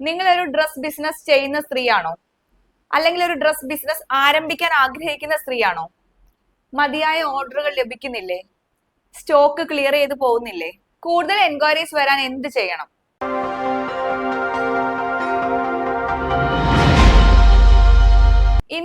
നിങ്ങൾ ഒരു dress business ചെയ്യുന്ന സ്ത്രീയാണോ? അല്ലെങ്കിൽ ഒരു ഡ്രസ് ബിസിനസ് ആരംഭിക്കാൻ ആഗ്രഹിക്കുന്ന സ്ത്രീയാണോ? മതിയായ ഓർഡറുകൾ ലഭിക്കുന്നില്ലേ? സ്റ്റോക്ക് ക്ലിയർ ചെയ്ത് പോകുന്നില്ലേ? കൂടുതൽ എൻക്വയറീസ് വരാൻ എന്ത് ചെയ്യണം?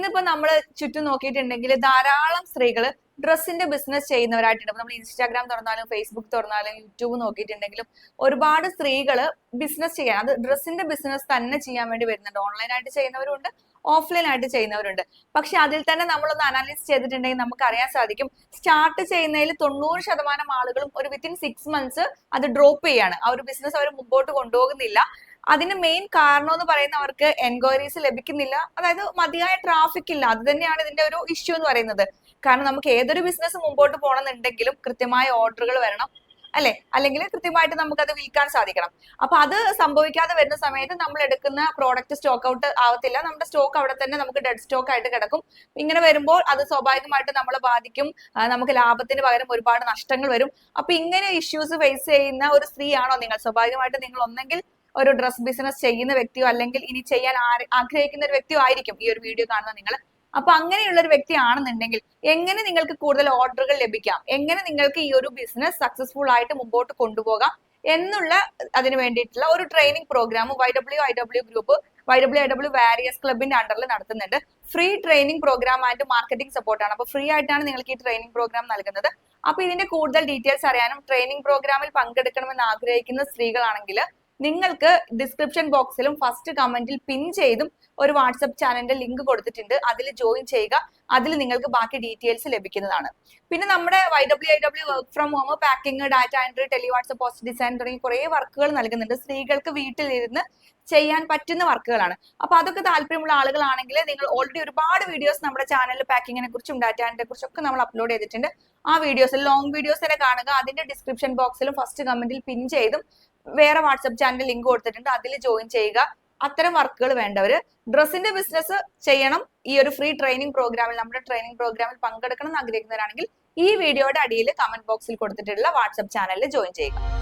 ഇന്നിപ്പോ നമ്മൾ ചുറ്റും നോക്കിയിട്ടുണ്ടെങ്കിൽ ധാരാളം സ്ത്രീകൾ ഡ്രസ്സിന്റെ ബിസിനസ് ചെയ്യുന്നവരായിട്ടുണ്ട്. നമ്മൾ ഇൻസ്റ്റാഗ്രാം തുറന്നാലും ഫേസ്ബുക്ക് തുറന്നാലും യൂട്യൂബ് നോക്കിയിട്ടുണ്ടെങ്കിലും ഒരുപാട് സ്ത്രീകൾ ബിസിനസ് ചെയ്യാൻ അത് ഡ്രസ്സിന്റെ ബിസിനസ് തന്നെ ചെയ്യാൻ വേണ്ടി വരുന്നുണ്ട്. ഓൺലൈനായിട്ട് ചെയ്യുന്നവരുണ്ട് ഓഫ്ലൈൻ ആയിട്ട് ചെയ്യുന്നവരുണ്ട്. പക്ഷെ അതിൽ തന്നെ നമ്മളൊന്ന് അനാലിസ് ചെയ്തിട്ടുണ്ടെങ്കിൽ നമുക്ക് അറിയാൻ സാധിക്കും സ്റ്റാർട്ട് ചെയ്യുന്നതിൽ തൊണ്ണൂറ് ശതമാനം ആളുകളും ഒരു വിത്തിൻ സിക്സ് മന്ത്സ് അത് ഡ്രോപ്പ് ചെയ്യാണ്. ആ ഒരു ബിസിനസ് അവർ മുമ്പോട്ട് കൊണ്ടുപോകുന്നില്ല. അതിന് മെയിൻ കാരണം എന്ന് പറയുന്ന അവർക്ക് എൻക്വയറീസ് ലഭിക്കുന്നില്ല. അതായത് മതിയായ ട്രാഫിക് ഇല്ല. അത് തന്നെയാണ് ഇതിന്റെ ഒരു ഇഷ്യൂ എന്ന് പറയുന്നത്. കാരണം നമുക്ക് ഏതൊരു ബിസിനസ് മുമ്പോട്ട് പോകണമെന്നുണ്ടെങ്കിലും കൃത്യമായ ഓർഡറുകൾ വരണം അല്ലെ? അല്ലെങ്കിൽ കൃത്യമായിട്ട് നമുക്ക് അത് വിൽക്കാൻ സാധിക്കണം. അപ്പൊ അത് സംഭവിക്കാതെ വരുന്ന സമയത്ത് നമ്മൾ എടുക്കുന്ന പ്രോഡക്റ്റ് സ്റ്റോക്ക് ഔട്ട് ആവത്തില്ല. നമ്മുടെ സ്റ്റോക്ക് അവിടെ തന്നെ നമുക്ക് ഡെഡ് സ്റ്റോക്ക് ആയിട്ട് കിടക്കും. ഇങ്ങനെ വരുമ്പോൾ അത് സ്വാഭാവികമായിട്ട് നമ്മളെ ബാധിക്കും. നമുക്ക് ലാഭത്തിന് പകരം ഒരുപാട് നഷ്ടങ്ങൾ വരും. അപ്പൊ ഇങ്ങനെ ഇഷ്യൂസ് ഫേസ് ചെയ്യുന്ന ഒരു സ്ത്രീയാണോ നിങ്ങൾ? സ്വാഭാവികമായിട്ട് നിങ്ങൾ ഒന്നെങ്കിൽ ഒരു ഡ്രസ് ബിസിനസ് ചെയ്യുന്ന വ്യക്തിയോ അല്ലെങ്കിൽ ഇനി ചെയ്യാൻ ആഗ്രഹിക്കുന്ന ഒരു വ്യക്തിയോ ആയിരിക്കും ഈ ഒരു വീഡിയോ കാണുന്ന നിങ്ങൾ അപ്പൊ അങ്ങനെയുള്ള ഒരു വ്യക്തിയാണെന്നുണ്ടെങ്കിൽ എങ്ങനെ നിങ്ങൾക്ക് കൂടുതൽ ഓർഡറുകൾ ലഭിക്കാം? എങ്ങനെ നിങ്ങൾക്ക് ഈ ഒരു ബിസിനസ് സക്സസ്ഫുൾ ആയിട്ട് മുമ്പോട്ട് കൊണ്ടുപോകാം? എന്നുള്ള അതിന് വേണ്ടിയിട്ടുള്ള ഒരു training program Y W I W group Y W I W various ക്ലബിന്റെ അണ്ടറിൽ നടത്തുന്നുണ്ട്. Free training program and marketing സപ്പോർട്ടാണ് അപ്പൊ ഫ്രീ ആയിട്ടാണ് നിങ്ങൾക്ക് ഈ ട്രെയിനിങ് പ്രോഗ്രാം നൽകുന്നത്. അപ്പൊ ഇതിന്റെ കൂടുതൽ ഡീറ്റെയിൽസ് അറിയാനും ട്രെയിനിങ് പ്രോഗ്രാമിൽ പങ്കെടുക്കണമെന്ന് ആഗ്രഹിക്കുന്ന സ്ത്രീകളാണെങ്കിൽ നിങ്ങൾക്ക് ഡിസ്ക്രിപ്ഷൻ ബോക്സിലും ഫസ്റ്റ് കമന്റിൽ പിൻ ചെയ്തും ഒരു വാട്സപ്പ് ചാനലിന്റെ ലിങ്ക് കൊടുത്തിട്ടുണ്ട്. അതിൽ ജോയിൻ ചെയ്യുക. അതിൽ നിങ്ങൾക്ക് ബാക്കി ഡീറ്റെയിൽസ് ലഭിക്കുന്നതാണ്. പിന്നെ നമ്മുടെ Y W I W work from home packing data entry tele WhatsApp post design തുടങ്ങി കുറേ വർക്കുകൾ നൽകുന്നുണ്ട്. സ്ത്രീകൾക്ക് വീട്ടിലിരുന്ന് ചെയ്യാൻ പറ്റുന്ന വർക്കുകളാണ്. അപ്പൊ അതൊക്കെ താല്പര്യമുള്ള ആളുകളാണെങ്കിൽ നിങ്ങൾ ഓൾറെഡി ഒരുപാട് വീഡിയോസ് നമ്മുടെ ചാനലിൽ പാക്കിങ്ങിനെ കുറിച്ചും ഡാറ്റ എൻട്രിയെ കുറിച്ചും ഒക്കെ നമ്മൾ അപ്ലോഡ് ചെയ്തിട്ടുണ്ട്. ആ വീഡിയോസിൽ ലോങ് വീഡിയോസ് തന്നെ കാണുക. അതിന്റെ ഡിസ്ക്രിപ്ഷൻ ബോക്സിലും ഫസ്റ്റ് കമന്റിൽ പിൻ ചെയ്തും വേറെ വാട്സപ്പ് ചാനൽ ലിങ്ക് കൊടുത്തിട്ടുണ്ട്. അതിൽ ജോയിൻ ചെയ്യുക. അത്തരം വർക്കുകൾ വേണ്ടവർ ഡ്രസ്സിന്റെ ബിസിനസ് ചെയ്യണം. ഈ ഒരു ഫ്രീ ട്രെയിനിങ് പ്രോഗ്രാമിൽ നമ്മുടെ ട്രെയിനിങ് പ്രോഗ്രാമിൽ പങ്കെടുക്കണം എന്ന് ആഗ്രഹിക്കുന്നവരാണെങ്കിൽ ഈ വീഡിയോയുടെ അടിയിൽ കമന്റ് ബോക്സിൽ കൊടുത്തിട്ടുള്ള വാട്സപ്പ് ചാനലിൽ ജോയിൻ ചെയ്യുക.